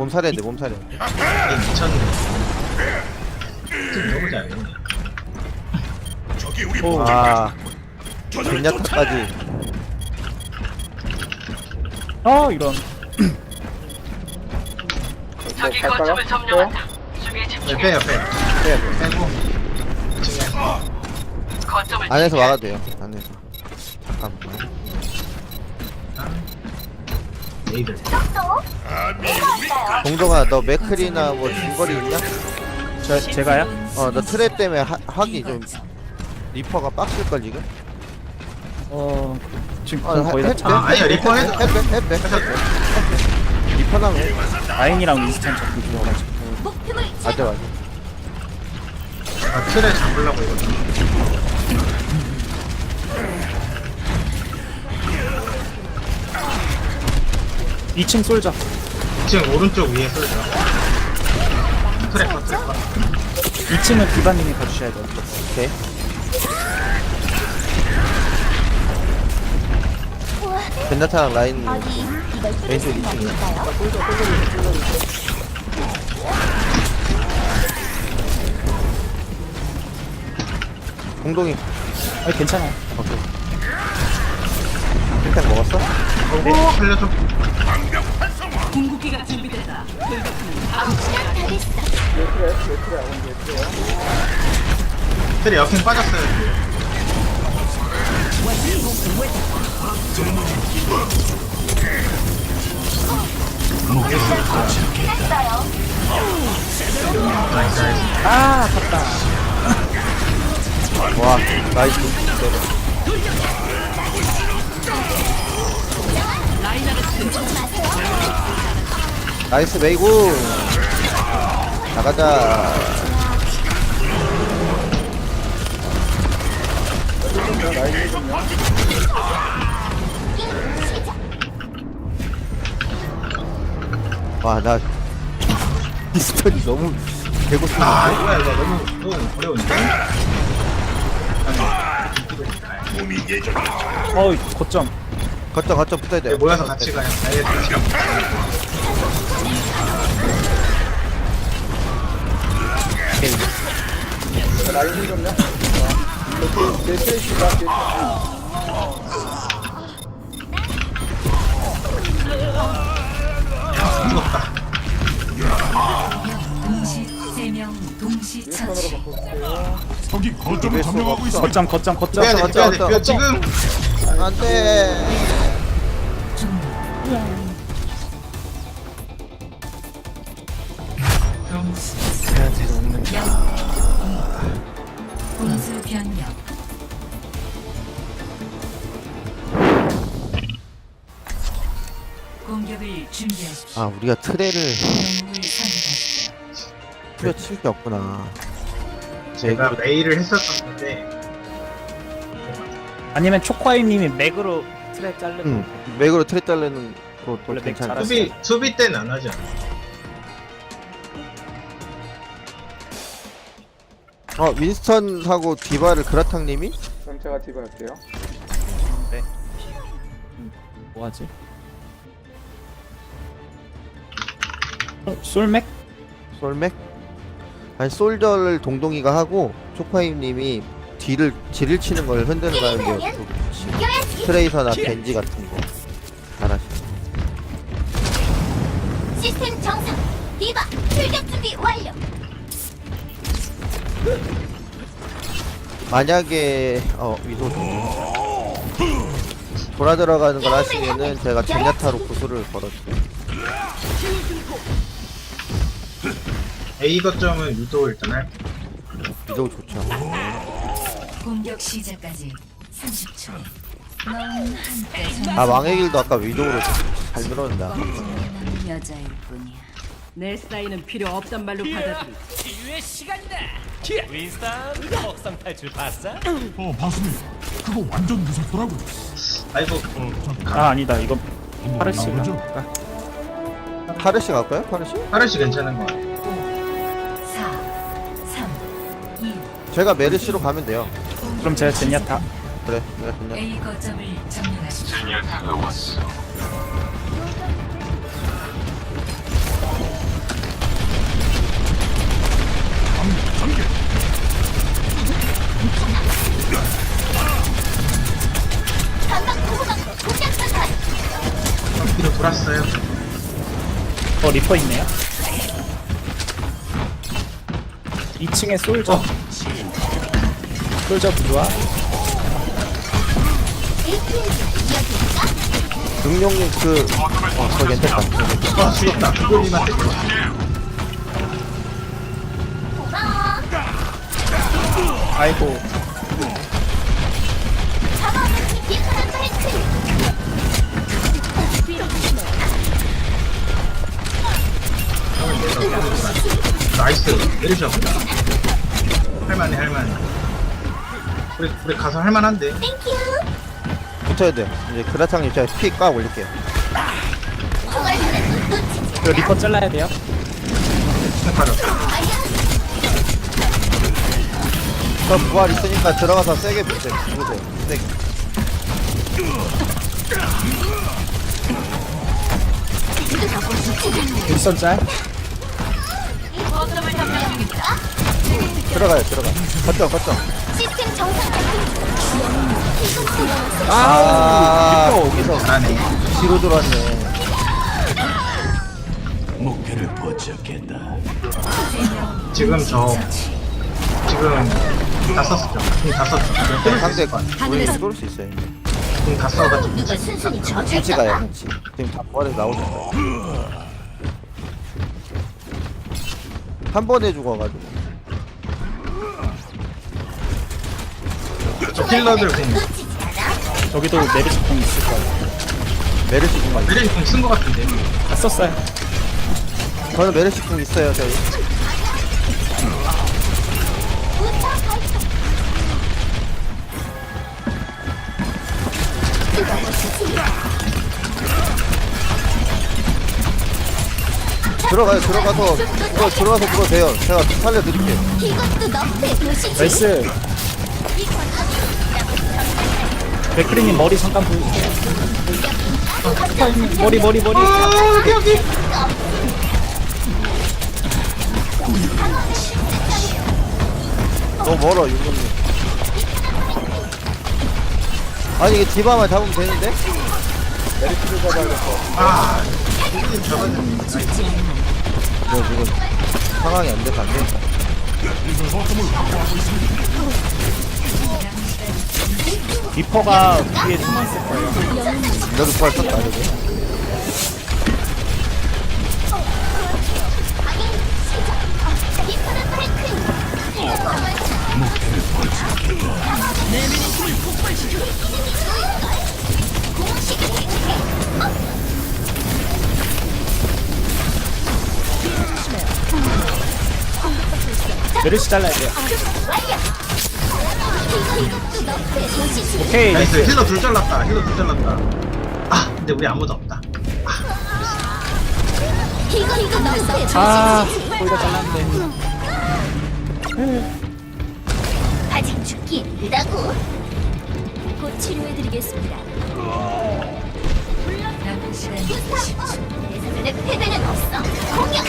몸살해야 돼 몸살해 얘 미쳤네. 지금 너무 잘해. 저기 우리 오. 아 젠야타까지 아 이런 저기 갈까요? 거점을 점령한다. 수비에 네, 집중해. 빼요, 빼요. 빼요, 빼고. 지금 거점을 안에서 막아도 돼요 안에서 레이들. 동동아 너 맥클이나 뭐 중거리 있냐? 저, 제가요? 어너 트랩 때문에 하, 하기 좀 리퍼가 빡실걸 지금? 어 지금 어, 거의 다 아, 아니야, 리퍼 해도 해- 해- 해- 해- 해- 리퍼 나면 라인이랑 윈스턴 잡고 죽어가지고 맞아 맞아 아, 틀에 잡으려고 이거. 2층 솔져 지금 오른쪽 위에 쏠죠. 트래커, 트래커. 2층은 디바님이 가주셔야 돼요 오케이 벤나타랑 라인 어디 이걸 뚫을 왼쪽 수 있는 2층이야 걸까요? 공동이 아니 괜찮아요 오케이 일단 먹었어? 오, 살려줘. 궁극기가 준비됐다. 역행 빠졌어요. 나이스, 나이스. 아 아깝다 와 나이스 나 이스 메이구. 나가자. 와나 디스턴이 너무 대고 아, 쓰는데 뭐야, 이거 너무, 너무 어려운데? 몸이 예전 어이 고점. 거점 거점 붙어야 돼 네, 모여서 같이 가요. 가 동시 저기 거점을 이럴 수가 점령하고 있어. 거점 거점 거점 빼야 돼, 맞다, 빼야 돼. 맞다, 빼야 맞다. 지금! 안돼 변경. 공격을 준비하십시오. 아 우리가 트레를 영웅을 선택하십시오. 뿌려칠 게 없구나. 제가 메일을 했었었는데, 아니면 초코아이님이 맥으로 트랩 자르고 응 맥으로 트레 자르는 것도 원래 맥 괜찮아 잘하지. 수비, 수비 때는 안 하죠. 어 윈스턴 사고 디바를 그라탕님이? 그럼 제가 디바 할게요 뭐하지? 어, 솔맥? 솔맥? 아니 솔저를 동동이가 하고 초파임님이 뒤를 뒤를 치는 걸 흔드는 거 하는 게 좋지 트레이서나 겐지 같은 거 만약에 어 위도 돌아 들어가는 걸 하시면은 제가 젠야타로 구슬을 걸어줄게요. A 거점은 유도 일단 할 위도 좋죠. 공격 시작까지 30초. 넌 한때 아 왕의 길도 아까 위도우로 잘 정말 여자일 뿐이야 내 사인은 필요 없단 말로 받아들이. 어 봤습니다. 그거 완전 무섭더라고. 아이고, 아 아니다 이거 파르시가 나오죠? 파르시 갈까요? 파르시? 하르시 괜찮은 거 같아요. 4 3 2 제가 메르시로 가면 돼요 그럼 제가 젠야타 그래 내가 그냥 A 거점을 점령하십시오 어 리퍼 있네요. 2층에 솔저. 솔저 부조화. 능력님 그 어, 저 괜찮다. 아, 죽었다. 그골님한테 아이고 나이스. 내리셔. 할만해, 할만해. 우리, 우리 가서 할만한데. 붙어야 돼 이제 그라탕님 제가 피 꽉 올릴게요 저걸 하는 놓치지 이거 리퍼 잘라야 돼요 스택 빠졌어. 저 부활 있으니까 들어가서 세게 부세요 부세요 세게 윈선 짤 들어가요 들어가 거점 거점 시스템 정상 아 여기서 잘하네. 뒤로 들어왔네 목표를 포착했다. 지금 저, 지금 다 썼었죠. 궁다 썼죠. 상대 우리 쏠 수 있어요 궁다 써가지고. 누가 순순히 같이 가요 같이 지금 다 부활에 나오니까 한 번에 죽어가지고 저 힐러들 저기도 메르시 공 있을 거예요 메르시 궁 메리지 궁쓴 것 같은데. 다 썼어요. 저는 메르시 궁 있어요 저희. 들어가요 들어가서. 그거 들어가서 그거 돼요. 제가 살려드릴게요. 이것도 너프의 도시지 나이스 백크리님 머리 잠깐 보여주세요 머리 머리 머리 너무 멀어 윤동님 아니 이게 디바만 잡으면 되는데? 메리트를 잡아야겠어. 아. 이거 지금 상황이 안 돼서 안 돼. 리퍼가 뒤에 숨어 있을 거예요. 너도 부활 썼다 브레이크 메르시 잘라야 돼요 오케이 나이스. 힐러 둘 잘랐다. 힐러 둘 잘랐다. 아, 근데 우리 아무도 없다. 아 도시지 거의 다 잘랐는데 아직 죽기 이르다고 곧 치료해드리겠습니다 내 패배는 없어 공격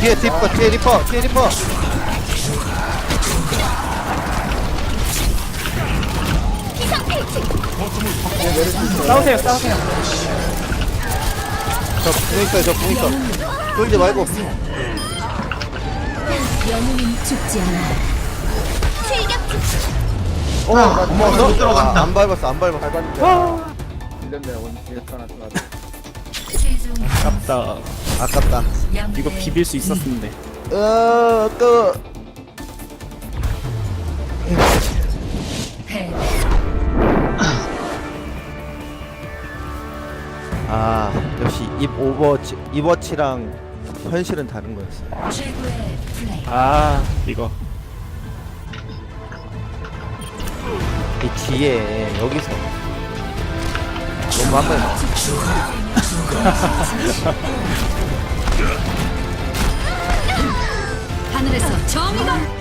뒤에 리퍼 뒤에 리퍼 뒤에 리퍼 싸우세요 싸우세요 저궁 있어요 저궁 있어 쫄지 말고 영웅은 죽지 않아 어못 들어간다. 안 밟았어 안 밟았어 밟았는데. 밀렸네. 원 이렇게 하나 들어가서. 아깝다 아깝다. 이거 비빌 수 있었는데. 어, 또. 아, 역시 입 오버치, 입어치랑 현실은 다른 거였어. 아 이거. 이 뒤에 여기서. 너무 한 번에 하늘에서 정의가